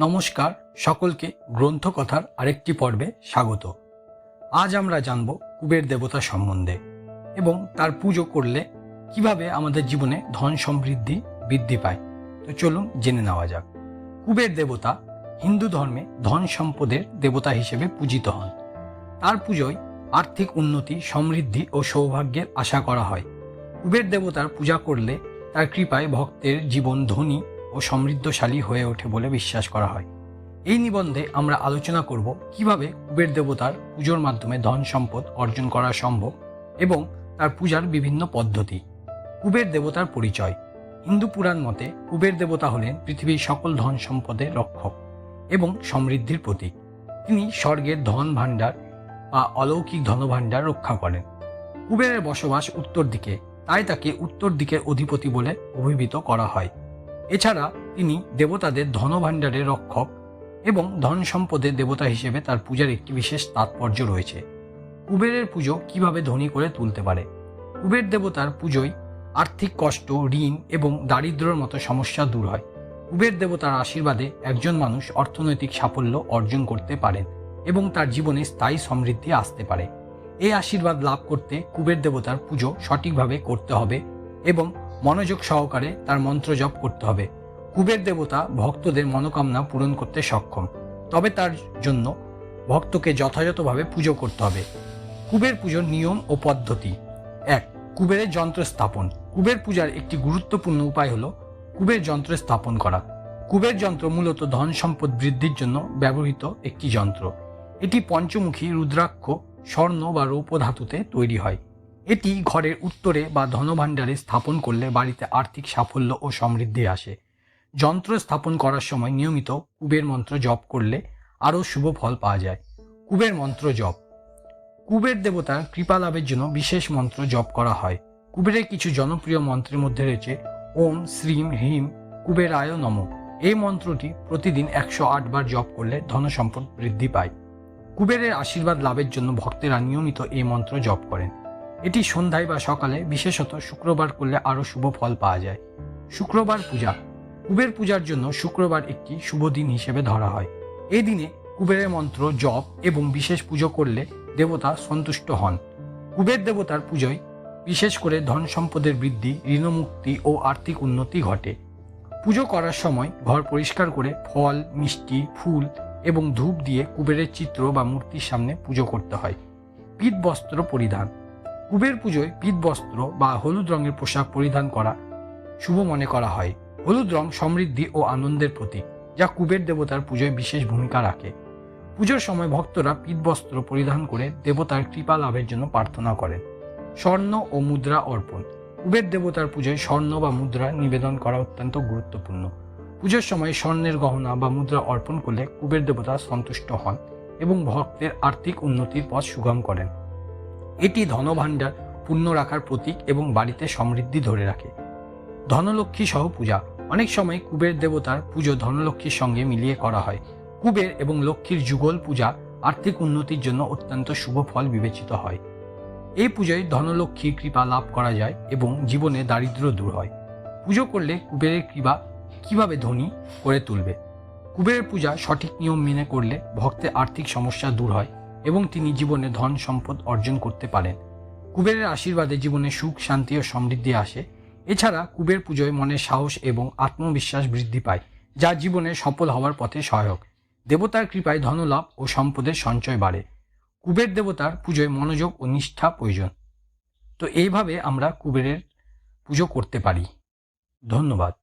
নমস্কার, সকলকে গ্রন্থকথার আরেকটি পর্বে স্বাগত। আজ আমরা জানব কুবের দেবতা সম্বন্ধে এবং তার পুজো করলে কীভাবে আমাদের জীবনে ধন সমৃদ্ধি বৃদ্ধি পায়। তো চলুন জেনে নেওয়া যাক। কুবের দেবতা হিন্দু ধর্মে ধন সম্পদের দেবতা হিসেবে পূজিত হন। তার পুজোয় আর্থিক উন্নতি, সমৃদ্ধি ও সৌভাগ্যের আশা করা হয়। কুবের দেবতার পূজা করলে তার কৃপায় ভক্তের জীবন ধনী ও সমৃদ্ধশালী হয়ে ওঠে বলে বিশ্বাস করা হয়। এই নিবন্ধে আমরা আলোচনা করব কীভাবে কুবের দেবতার পুজোর মাধ্যমে ধন সম্পদ অর্জন করা সম্ভব এবং তার পূজার বিভিন্ন পদ্ধতি। কুবের দেবতার পরিচয়। হিন্দু পুরাণ মতে কুবের দেবতা হলেন পৃথিবীর সকল ধন সম্পদের রক্ষক এবং সমৃদ্ধির প্রতীক। তিনি স্বর্গের ধন ভাণ্ডার বা অলৌকিক ধনভাণ্ডার রক্ষা করেন। কুবেরের বসবাস উত্তর দিকে, তাই তাকে উত্তর দিকের অধিপতি বলে অভিহিত করা হয়। এছাড়া তিনি দেবতাদের ধনভাণ্ডারের রক্ষক এবং ধন সম্পদের দেবতা হিসেবে তার পূজার একটি বিশেষ তাৎপর্য রয়েছে। কুবেরের পুজো কীভাবে ধনী করে তুলতে পারে? কুবের দেবতার পুজোয় আর্থিক কষ্ট, ঋণ এবং দারিদ্র্যের মতো সমস্যা দূর হয়। কুবের দেবতার আশীর্বাদে একজন মানুষ অর্থনৈতিক সাফল্য অর্জন করতে পারেন এবং তার জীবনে স্থায়ী সমৃদ্ধি আসতে পারে। এই আশীর্বাদ লাভ করতে কুবের দেবতার পুজো সঠিকভাবে করতে হবে এবং মনোযোগ সহকারে তার মন্ত্র জপ করতে হবে। কুবের দেবতা ভক্তদের মনোকামনা পূরণ করতে সক্ষম। তবে তার জন্য ভক্তকে যথাযথভাবে পুজো করতে হবে। কুবের পুজোর নিয়ম ও পদ্ধতি। এক, কুবেরের যন্ত্র স্থাপন। কুবের পূজার একটি গুরুত্বপূর্ণ উপায় হল কুবের যন্ত্র স্থাপন করা। কুবের যন্ত্র মূলত ধন সম্পদ বৃদ্ধির জন্য ব্যবহৃত একটি যন্ত্র। এটি পঞ্চমুখী রুদ্রাক্ষ, স্বর্ণ বা রৌপ্য ধাতুতে তৈরি হয়। এটি ঘরের উত্তরে বা ধনভাণ্ডারে স্থাপন করলে বাড়িতে আর্থিক সাফল্য ও সমৃদ্ধি আসে। যন্ত্র স্থাপন করার সময় নিয়মিত কুবের মন্ত্র জপ করলে আরও শুভ ফল পাওয়া যায়। কুবের মন্ত্র জপ। কুবের দেবতার কৃপা লাভের জন্য বিশেষ মন্ত্র জপ করা হয়। কুবেরের কিছু জনপ্রিয় মন্ত্রের মধ্যে রয়েছে, ওম, শ্রীম, হ্রিম, কুবেরায় নম। এই মন্ত্রটি প্রতিদিন একশো বার জপ করলে ধনসম্পদ বৃদ্ধি পায়। কুবেরের আশীর্বাদ লাভের জন্য ভক্তেরা নিয়মিত এই মন্ত্র জপ করেন। এটি সন্ধ্যায় বা সকালে, বিশেষত শুক্রবার করলে আরও শুভ ফল পাওয়া যায়। শুক্রবার পূজা। কুবের পূজার জন্য শুক্রবার একটি শুভ দিন হিসেবে ধরা হয়। এই দিনে কুবেরের মন্ত্র, জপ এবং বিশেষ পুজো করলে দেবতা সন্তুষ্ট হন। কুবের দেবতার পুজোয় বিশেষ করে ধন সম্পদের বৃদ্ধি, ঋণমুক্তি ও আর্থিক উন্নতি ঘটে। পুজো করার সময় ঘর পরিষ্কার করে ফল, মিষ্টি, ফুল এবং ধূপ দিয়ে কুবেরের চিত্র বা মূর্তির সামনে পুজো করতে হয়। পিত বস্ত্র পরিধান। কুবের পুজোয় পিত বস্ত্র বা হলুদ রঙের পোশাক পরিধান করা শুভ মনে করা হয়। হলুদ রং সমৃদ্ধি ও আনন্দের প্রতীক, যা কুবের দেবতার পুজোয় বিশেষ ভূমিকা রাখে। পুজোর সময় ভক্তরা পিত বস্ত্র পরিধান করে দেবতার কৃপা লাভের জন্য প্রার্থনা করেন। স্বর্ণ ও মুদ্রা অর্পণ। কুবের দেবতার পুজোয় স্বর্ণ বা মুদ্রা নিবেদন করা অত্যন্ত গুরুত্বপূর্ণ। পুজোর সময় স্বর্ণের গহনা বা মুদ্রা অর্পণ করলে কুবের দেবতা সন্তুষ্ট হন এবং ভক্তের আর্থিক উন্নতির পথ সুগম করেন। এটি ধনভাণ্ডার পূর্ণ রাখার প্রতীক এবং বাড়িতে সমৃদ্ধি ধরে রাখে। ধনলক্ষ্মী সহ পূজা। অনেক সময় কুবের দেবতার পুজো ধনলক্ষ্মীর সঙ্গে মিলিয়ে করা হয়। কুবের এবং লক্ষ্মীর যুগল পূজা আর্থিক উন্নতির জন্য অত্যন্ত শুভ ফল বিবেচিত হয়। এই পুজোয় ধনলক্ষ্মীর কৃপা লাভ করা যায় এবং জীবনে দারিদ্র্য দূর হয়। পুজো করলে কুবেরের কৃপা কীভাবে ধনী করে তুলবে? কুবেরের পূজা সঠিক নিয়ম মেনে করলে ভক্তের আর্থিক সমস্যা দূর হয়। এবং তিনি জীবনে ধন সম্পদ অর্জন করতে পারেন। কুবেরের আশীর্বাদে জীবনে সুখ, শান্তি ও সমৃদ্ধি আসে। এছাড়া কুবের পুজোয় মনে সাহস এবং আত্মবিশ্বাস বৃদ্ধি পায়, যা জীবনে সফল হওয়ার পথে সহায়ক। দেবতার কৃপায় ধনলাভ ও সম্পদের সঞ্চয় বাড়ে। কুবের দেবতার পুজোয় মনোযোগ ও নিষ্ঠা প্রয়োজন। তো এইভাবে আমরা কুবেরের পুজো করতে পারি। ধন্যবাদ।